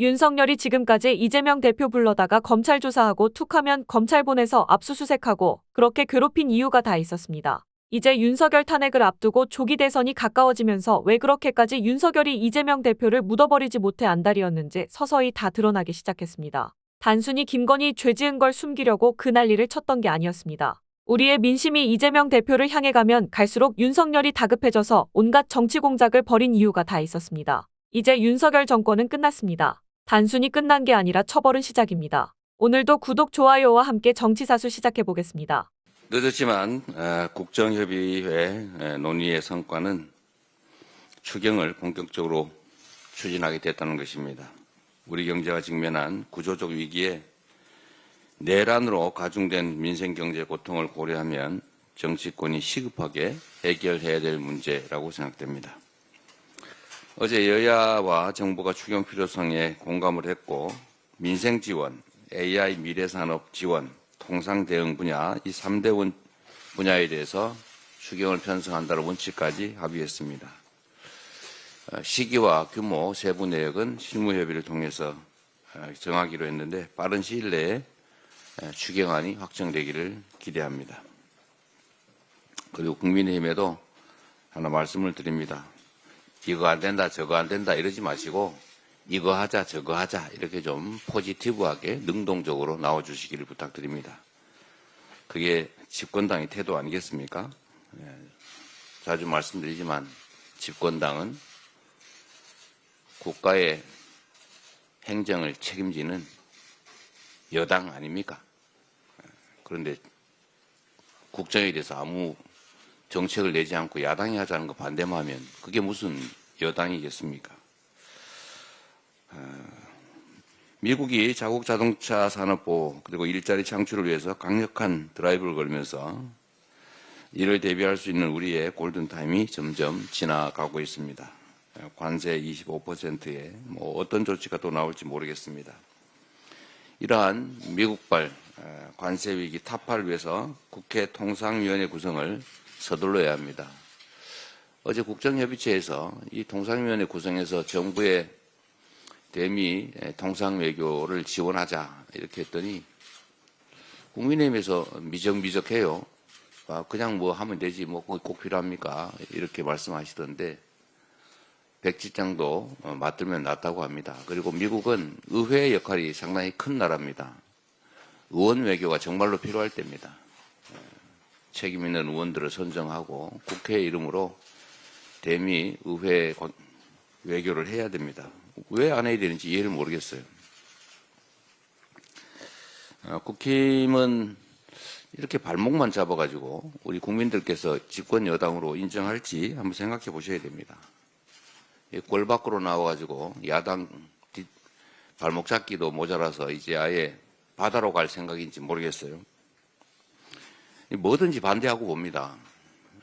윤석열이 지금까지 이재명 대표 불러다가 검찰 조사하고 툭하면 검찰 보내서 압수수색하고 그렇게 괴롭힌 이유가 다 있었습니다. 이제 윤석열 탄핵을 앞두고 조기 대선이 가까워지면서 왜 그렇게까지 윤석열이 이재명 대표를 묻어버리지 못해 안달이었는지 서서히 다 드러나기 시작했습니다. 단순히 김건희 죄 지은 걸 숨기려고 그 난리를 쳤던 게 아니었습니다. 우리의 민심이 이재명 대표를 향해 가면 갈수록 윤석열이 다급해져서 온갖 정치 공작을 벌인 이유가 다 있었습니다. 이제 윤석열 정권은 끝났습니다. 단순히 끝난 게 아니라 처벌은 시작입니다. 오늘도 구독, 좋아요와 함께 정치사수 시작해 보겠습니다. 늦었지만 어, 국정협의회 에, 논의의 성과는 추경을 본격적으로 추진하게 됐다는 것입니다. 우리 경제가 직면한 구조적 위기에 내란으로 가중된 민생 경제 고통을 고려하면 정치권이 시급하게 해결해야 될 문제라고 생각됩니다. 어제 여야와 정부가 추경 필요성에 공감을 했고 민생 지원, AI 미래 산업 지원, 통상 대응 분야 이 3대 원 분야에 대해서 추경을 편성한다는 원칙까지 합의했습니다. 어, 시기와 규모, 세부 내역은 실무 협의를 통해서 어, 정하기로 했는데 빠른 시일 내에 어, 추경안이 확정되기를 기대합니다. 그리고 국민의힘에도 하나 말씀을 드립니다. 이거 안 된다, 저거 안 된다 이러지 마시고 이거 하자, 저거 하자 이렇게 좀 포지티브하게 능동적으로 나와 주시기를 부탁드립니다. 그게 집권당의 태도 아니겠습니까? 예, 자주 말씀드리지만 집권당은 국가의 행정을 책임지는 여당 아닙니까? 예, 그런데 국정에 대해서 아무 정책을 내지 않고 야당이 하자는 거 반대만 하면 그게 무슨 여당이겠습니까? 어, 미국이 자국 자동차 산업보 그리고 일자리 창출을 위해서 강력한 드라이브를 걸면서 이를 대비할 수 있는 우리의 골든타임이 점점 지나가고 있습니다. 관세 25%에 뭐 어떤 조치가 또 나올지 모르겠습니다. 이러한 미국발 어, 관세 위기 타파를 위해서 국회 통상위원회 구성을 서둘러야 합니다. 어제 국정협의체에서 이 통상위원회 구성에서 정부의 대미 통상외교를 지원하자 이렇게 했더니 국민의힘에서 미적미적해요. 아, 그냥 뭐 하면 되지 뭐 꼭 필요합니까? 이렇게 말씀하시던데 백지장도 어, 맞들면 낫다고 합니다. 그리고 미국은 의회의 역할이 상당히 큰 나라입니다. 의원 외교가 정말로 필요할 때입니다. 책임 있는 의원들을 선정하고 국회 이름으로 대미 의회 관- 외교를 해야 됩니다. 왜 안 해야 되는지 이해를 모르겠어요. 어, 국힘은 이렇게 발목만 잡아가지고 우리 국민들께서 집권 여당으로 인정할지 한번 생각해 보셔야 됩니다. 이골 밖으로 나와가지고 야당 뒷 발목 잡기도 모자라서 이제 아예 바다로 갈 생각인지 모르겠어요. 뭐든지 반대하고 봅니다.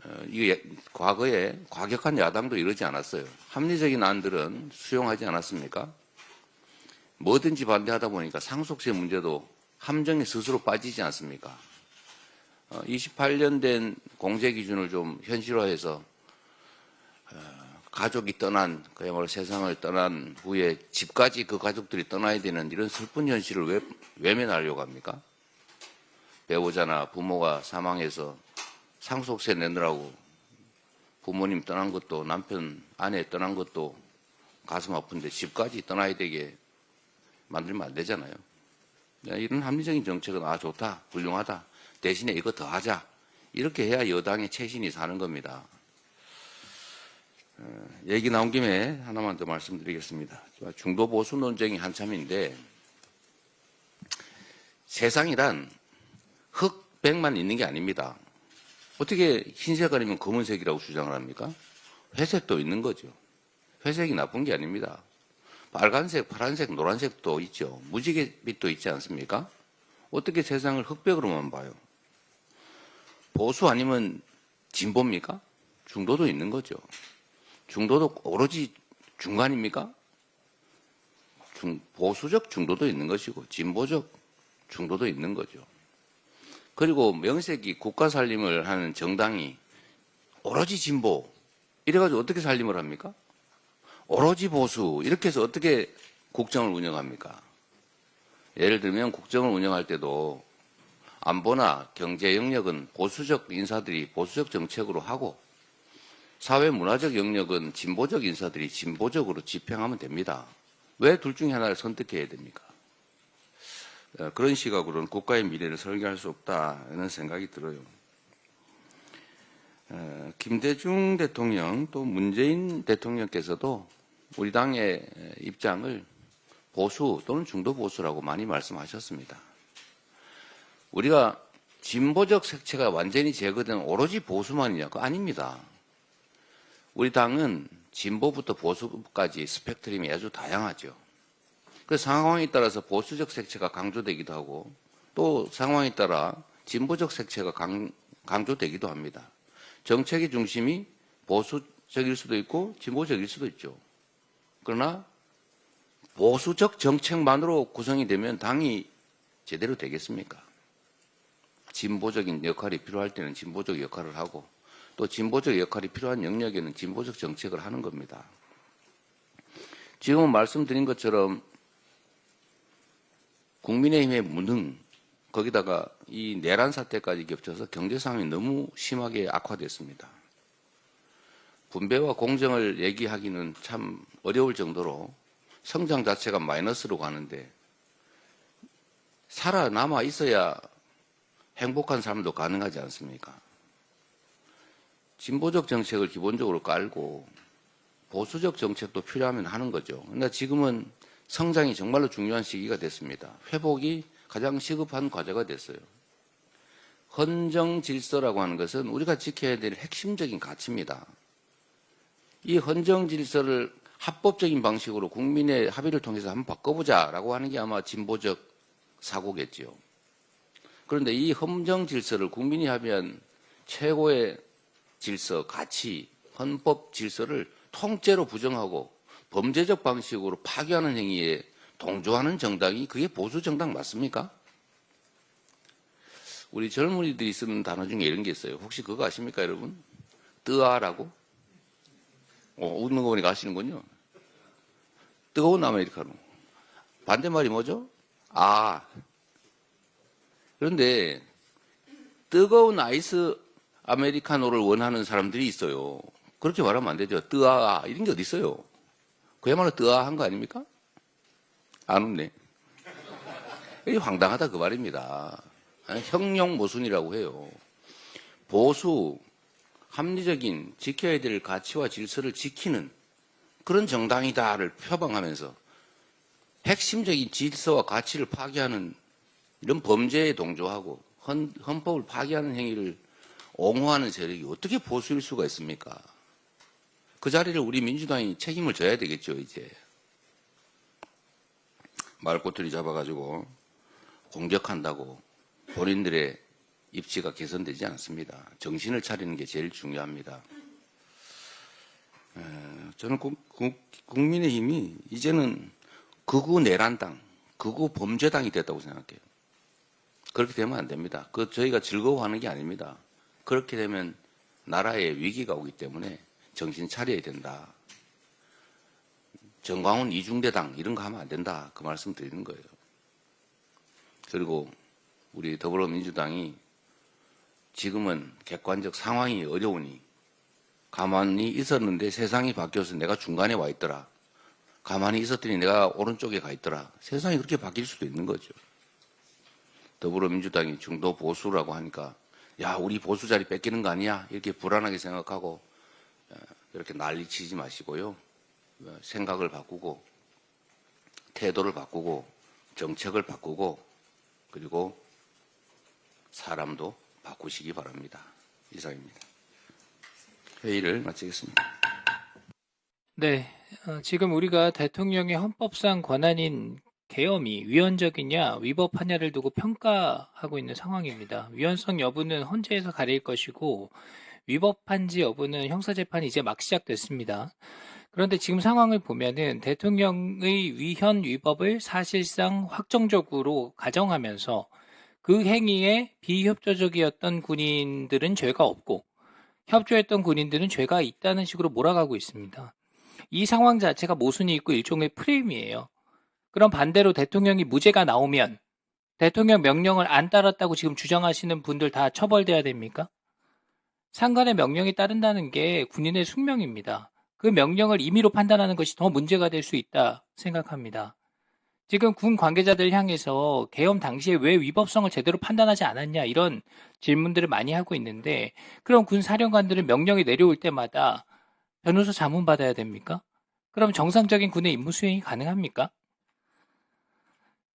어, 이게 과거에 과격한 야당도 이러지 않았어요. 합리적인 안들은 수용하지 않았습니까? 뭐든지 반대하다 보니까 상속세 문제도 함정에 스스로 빠지지 않습니까? 28년 된 공제 기준을 좀 현실화해서 어, 가족이 떠난 그야말로 세상을 떠난 후에 집까지 그 가족들이 떠나야 되는 이런 슬픈 현실을 왜 외면하려고 합니까? 배우자나 부모가 사망해서 상속세 내느라고 부모님 떠난 것도 남편 아내 떠난 것도 가슴 아픈데 집까지 떠나야 되게 만들면 안 되잖아요. 네, 이런 합리적인 정책은 아 좋다 훌륭하다 대신에 이거 더 하자 이렇게 해야 여당의 최신이 사는 겁니다. 어, 얘기 나온 김에 하나만 더 말씀드리겠습니다. 중도 보수 논쟁이 한참인데 세상이란 흑백만 있는 게 아닙니다. 어떻게 흰색 아니면 검은색이라고 주장을 합니까? 회색도 있는 거죠. 회색이 나쁜 게 아닙니다. 빨간색, 파란색, 노란색도 있죠. 무지개빛도 있지 않습니까? 어떻게 세상을 흑백으로만 봐요? 보수 아니면 진보입니까? 중도도 있는 거죠. 중도도 오로지 중간입니까? 중, 보수적 중도도 있는 것이고 진보적 중도도 있는 거죠. 그리고 명색이 국가 살림을 하는 정당이 오로지 진보 이래가지고 어떻게 살림을 합니까? 오로지 보수 이렇게 해서 어떻게 국정을 운영합니까? 예를 들면 국정을 운영할 때도 안보나 경제 영역은 보수적 인사들이 보수적 정책으로 하고 사회 문화적 영역은 진보적 인사들이 진보적으로 집행하면 됩니다. 왜 둘 중에 하나를 선택해야 됩니까? 어, 그런 시각으로는 국가의 미래를 설계할 수 없다는 생각이 들어요. 어, 김대중 대통령 또 문재인 대통령께서도 우리 당의 입장을 보수 또는 중도 보수라고 많이 말씀하셨습니다. 우리가 진보적 색채가 완전히 제거된 오로지 보수만이냐? 그 아닙니다. 우리 당은 진보부터 보수까지 스펙트럼이 아주 다양하죠. 그 상황에 따라서 보수적 색채가 강조되기도 하고 또 상황에 따라 진보적 색채가 강, 강조되기도 합니다. 정책의 중심이 보수적일 수도 있고 진보적일 수도 있죠. 그러나 보수적 정책만으로 구성이 되면 당이 제대로 되겠습니까? 진보적인 역할이 필요할 때는 진보적 역할을 하고 또 진보적 역할이 필요한 영역에는 진보적 정책을 하는 겁니다. 지금 말씀드린 것처럼 국민의힘의 무능 거기다가 이 내란 사태까지 겹쳐서 경제 상황이 너무 심하게 악화됐습니다. 분배와 공정을 얘기하기는 참 어려울 정도로 성장 자체가 마이너스로 가는데 살아남아 있어야 행복한 삶도 가능하지 않습니까? 진보적 정책을 기본적으로 깔고 보수적 정책도 필요하면 하는 거죠. 근데 지금은 성장이 정말로 중요한 시기가 됐습니다. 회복이 가장 시급한 과제가 됐어요. 헌정 질서라고 하는 것은 우리가 지켜야 될 핵심적인 가치입니다. 이 헌정 질서를 합법적인 방식으로 국민의 합의를 통해서 한번 바꿔보자라고 하는 게 아마 진보적 사고겠지요. 그런데 이 헌정 질서를 국민이 합의한 최고의 질서, 가치, 헌법 질서를 통째로 부정하고 범죄적 방식으로 파괴하는 행위에 동조하는 정당이 그게 보수 정당 맞습니까? 우리 젊은이들이 쓰는 단어 중에 이런 게 있어요. 혹시 그거 아십니까, 여러분? 뜨아라고? 어, 웃는 거 보니까 아시는군요. 뜨거운 아메리카노. 반대말이 뭐죠? 아. 그런데 뜨거운 아이스 아메리카노를 원하는 사람들이 있어요. 그렇게 말하면 안 되죠. 뜨아 이런 게 어디 있어요? 그야말로 뜨아한 거 아닙니까? 안 웃네. 이게 황당하다 그 말입니다. 형용 모순이라고 해요. 보수, 합리적인 지켜야 될 가치와 질서를 지키는 그런 정당이다를 표방하면서 핵심적인 질서와 가치를 파괴하는 이런 범죄에 동조하고 헌, 헌법을 파괴하는 행위를 옹호하는 세력이 어떻게 보수일 수가 있습니까? 그 자리를 우리 민주당이 책임을 져야 되겠죠, 이제. 말꼬투리 잡아가지고 공격한다고 본인들의 입지가 개선되지 않습니다. 정신을 차리는 게 제일 중요합니다. 에, 저는 국, 민의힘이 이제는 극우 내란당, 극우 범죄당이 됐다고 생각해요. 그렇게 되면 안 됩니다. 그 저희가 즐거워하는 게 아닙니다. 그렇게 되면 나라에 위기가 오기 때문에 정신 차려야 된다. 정광훈 이중대당 이런 거 하면 안 된다. 그 말씀 드리는 거예요. 그리고 우리 더불어민주당이 지금은 객관적 상황이 어려우니 가만히 있었는데 세상이 바뀌어서 내가 중간에 와 있더라. 가만히 있었더니 내가 오른쪽에 가 있더라. 세상이 그렇게 바뀔 수도 있는 거죠. 더불어민주당이 중도 보수라고 하니까 야 우리 보수 자리 뺏기는 거 아니야 이렇게 불안하게 생각하고 어, 이렇게 난리치지 마시고요 어, 생각을 바꾸고 태도를 바꾸고 정책을 바꾸고 그리고 사람도 바꾸시기 바랍니다 이상입니다 회의를 마치겠습니다. 네, 어, 지금 우리가 대통령의 헌법상 권한인 계엄이 위헌적이냐 위법하냐를 두고 평가하고 있는 상황입니다. 위헌성 여부는 헌재에서 가릴 것이고 위법한지 여부는 형사재판이 이제 막 시작됐습니다. 그런데 지금 상황을 보면은 대통령의 위헌 위법을 사실상 확정적으로 가정하면서 그 행위에 비협조적이었던 군인들은 죄가 없고 협조했던 군인들은 죄가 있다는 식으로 몰아가고 있습니다. 이 상황 자체가 모순이 있고 일종의 프레임이에요. 그럼 반대로 대통령이 무죄가 나오면 대통령 명령을 안 따랐다고 지금 주장하시는 분들 다 처벌돼야 됩니까? 상관의 명령에 따른다는 게 군인의 숙명입니다. 그 명령을 임의로 판단하는 것이 더 문제가 될 수 있다 생각합니다. 지금 군 관계자들 향해서 계엄 당시에 왜 위법성을 제대로 판단하지 않았냐 이런 질문들을 많이 하고 있는데 그럼 군 사령관들은 명령이 내려올 때마다 변호사 자문 받아야 됩니까? 그럼 정상적인 군의 임무 수행이 가능합니까?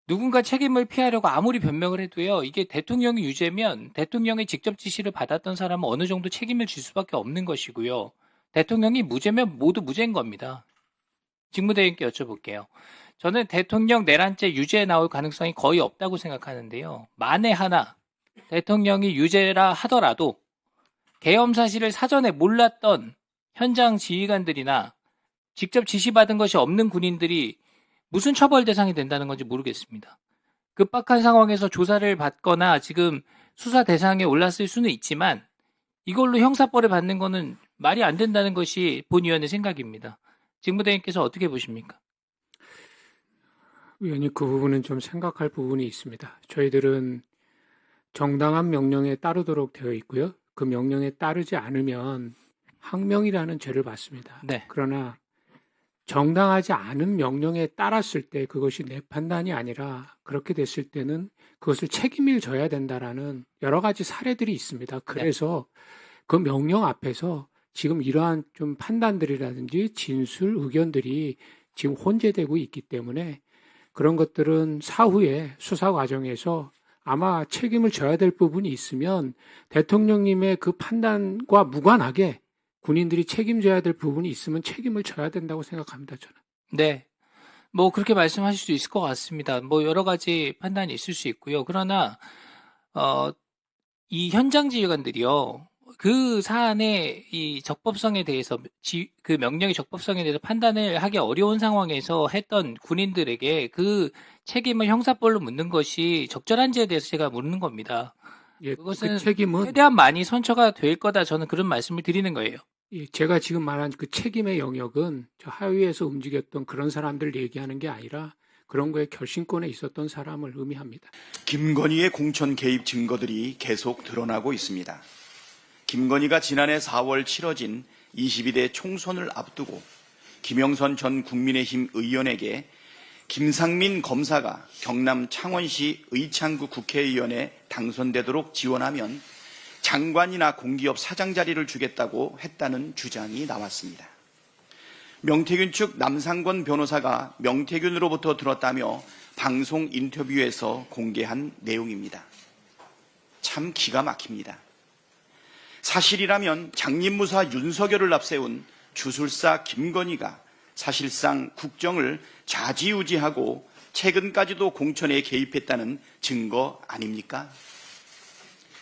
누군가 책임을 피하려고 아무리 변명을 해도요, 이게 대통령이 유죄면 대통령의 직접 지시를 받았던 사람은 어느 정도 책임을 질 수밖에 없는 것이고요. 대통령이 무죄면 모두 무죄인 겁니다. 직무대행께 여쭤볼게요. 저는 대통령 내란죄 유죄에 나올 가능성이 거의 없다고 생각하는데요. 만에 하나 대통령이 유죄라 하더라도 계엄 사실을 사전에 몰랐던 현장 지휘관들이나 직접 지시받은 것이 없는 군인들이 무슨 처벌 대상이 된다는 건지 모르겠습니다. 급박한 상황에서 조사를 받거나 지금 수사 대상에 올랐을 수는 있지만 이걸로 형사벌을 받는 거는 말이 안 된다는 것이 본위원의 생각입니다. 직무대행께서 어떻게 보십니까? 의원님 그 부분은 좀 생각할 부분이 있습니다. 저희들은 정당한 명령에 따르도록 되어 있고요. 그 명령에 따르지 않으면 항명이라는 죄를 받습니다. 네. 그러나 정당하지 않은 명령에 따랐을 때 그것이 내 판단이 아니라 그렇게 됐을 때는 그것을 책임을 져야 된다라는 여러 가지 사례들이 있습니다. 그래서 그 명령 앞에서 지금 이러한 좀 판단들이라든지 진술 의견들이 지금 혼재되고 있기 때문에 그런 것들은 사후에 수사 과정에서 아마 책임을 져야 될 부분이 있으면 대통령님의 그 판단과 무관하게 군인들이 책임져야 될 부분이 있으면 책임을 져야 된다고 생각합니다, 저는. 네. 뭐 그렇게 말씀하실 수 있을 것 같습니다. 뭐 여러 가지 판단이 있을 수 있고요. 그러나 어, 이 현장 지휘관들이요. 그 사안의 이 적법성에 대해서 지, 그 명령의 적법성에 대해서 판단을 하기 어려운 상황에서 했던 군인들에게 그 책임을 형사벌로 묻는 것이 적절한지에 대해서 제가 묻는 겁니다. 예, 그것은 그 책임은 최대한 많이 선처가 될 거다 저는 그런 말씀을 드리는 거예요. 예, 제가 지금 말한 그 책임의 영역은 저 하위에서 움직였던 그런 사람들 얘기하는 게 아니라 그런 거에 결심권에 있었던 사람을 의미합니다. 김건희의 공천 개입 증거들이 계속 드러나고 있습니다. 김건희가 지난해 4월 치러진 22대 총선을 앞두고 김영선 전 국민의힘 의원에게 김상민 검사가 경남 창원시 의창구 국회의원에 당선되도록 지원하면 장관이나 공기업 사장 자리를 주겠다고 했다는 주장이 나왔습니다. 명태균 측 남상권 변호사가 명태균으로부터 들었다며 방송 인터뷰에서 공개한 내용입니다. 참 기가 막힙니다. 사실이라면 장님무사 윤석열을 앞세운 주술사 김건희가 사실상 국정을 좌지우지하고 최근까지도 공천에 개입했다는 증거 아닙니까?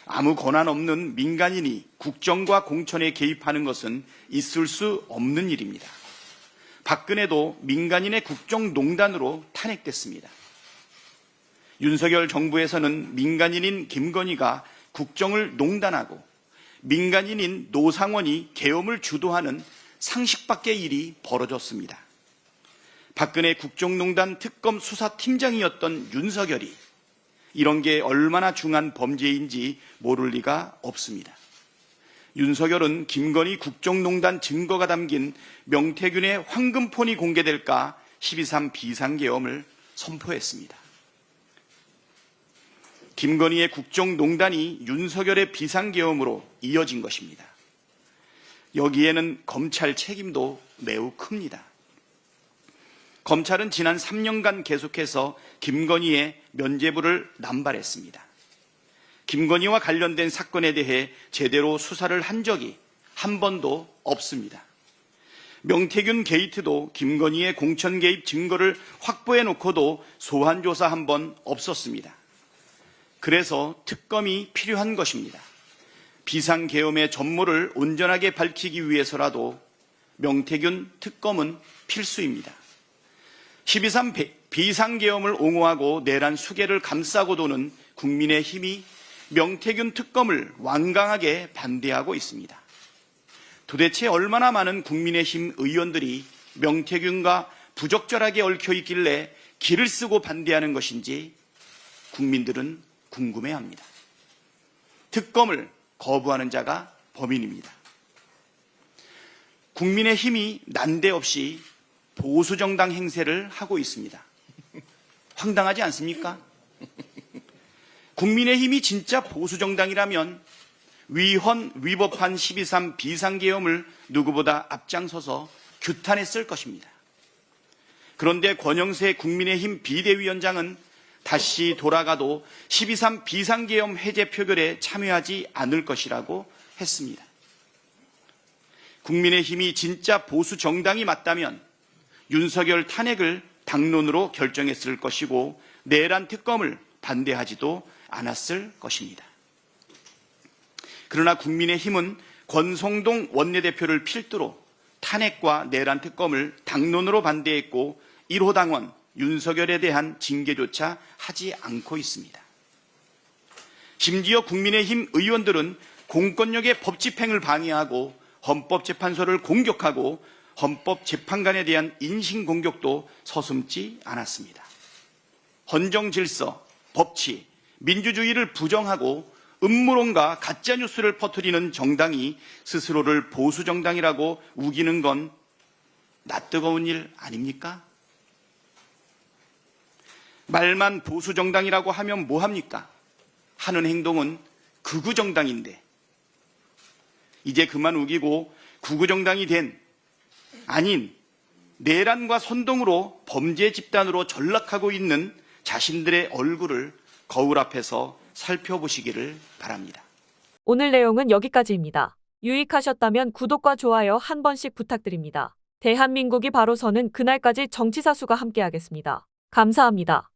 아무 권한 없는 민간인이 국정과 공천에 개입하는 것은 있을 수 없는 일입니다. 박근혜도 민간인의 국정농단으로 탄핵됐습니다. 윤석열 정부에서는 민간인인 김건희가 국정을 농단하고 민간인인 노상원이 계엄을 주도하는 상식밖의 일이 벌어졌습니다. 박근혜 국정농단 특검 수사팀장이었던 윤석열이 이런 게 얼마나 중한 범죄인지 모를 리가 없습니다. 윤석열은 김건희 국정농단 증거가 담긴 명태균의 황금폰이 공개될까 12.3 비상계엄을 선포했습니다. 김건희의 국정농단이 윤석열의 비상계엄으로 이어진 것입니다. 여기에는 검찰 책임도 매우 큽니다. 검찰은 지난 3년간 계속해서 김건희의 면죄부를 남발했습니다. 김건희와 관련된 사건에 대해 제대로 수사를 한 적이 한 번도 없습니다. 명태균 게이트도 김건희의 공천 개입 증거를 확보해 놓고도 소환 조사 한 번 없었습니다. 그래서 특검이 필요한 것입니다. 비상계엄의 전모를 온전하게 밝히기 위해서라도 명태균 특검은 필수입니다. 12.3 비상계엄을 옹호하고 내란 수계를 감싸고 도는 국민의 힘이 명태균 특검을 완강하게 반대하고 있습니다. 도대체 얼마나 많은 국민의힘 의원들이 명태균과 부적절하게 얽혀 있길래 길을 쓰고 반대하는 것인지 국민들은 궁금해합니다. 특검을 거부하는 자가 범인입니다. 국민의 힘이 난데없이 보수정당 행세를 하고 있습니다. 황당하지 않습니까? 국민의힘이 진짜 보수정당이라면 위헌, 위법한 12.3 비상계엄을 누구보다 앞장서서 규탄했을 것입니다. 그런데 권영세 국민의힘 비대위원장은 다시 돌아가도 12.3 비상계엄 해제 표결에 참여하지 않을 것이라고 했습니다. 국민의힘이 진짜 보수 정당이 맞다면 윤석열 탄핵을 당론으로 결정했을 것이고 내란 특검을 반대하지도 않았을 것입니다. 그러나 국민의힘은 권성동 원내대표를 필두로 탄핵과 내란 특검을 당론으로 반대했고 1호 당원 윤석열에 대한 징계조차 하지 않고 있습니다. 심지어 국민의힘 의원들은 공권력의 법 집행을 방해하고 헌법재판소를 공격하고 헌법 재판관에 대한 인신 공격도 서슴지 않았습니다. 헌정 질서, 법치, 민주주의를 부정하고 음모론과 가짜 뉴스를 퍼뜨리는 정당이 스스로를 보수 정당이라고 우기는 건 낯뜨거운 일 아닙니까? 말만 보수 정당이라고 하면 뭐 합니까? 하는 행동은 극우 정당인데 이제 그만 우기고 극우 정당이 된 아닌 내란과 선동으로 범죄 집단으로 전락하고 있는 자신들의 얼굴을 거울 앞에서 살펴보시기를 바랍니다. 오늘 내용은 여기까지입니다. 유익하셨다면 구독과 좋아요 한 번씩 부탁드립니다. 대한민국이 바로 서는 그날까지 정치사수가 함께하겠습니다. 감사합니다.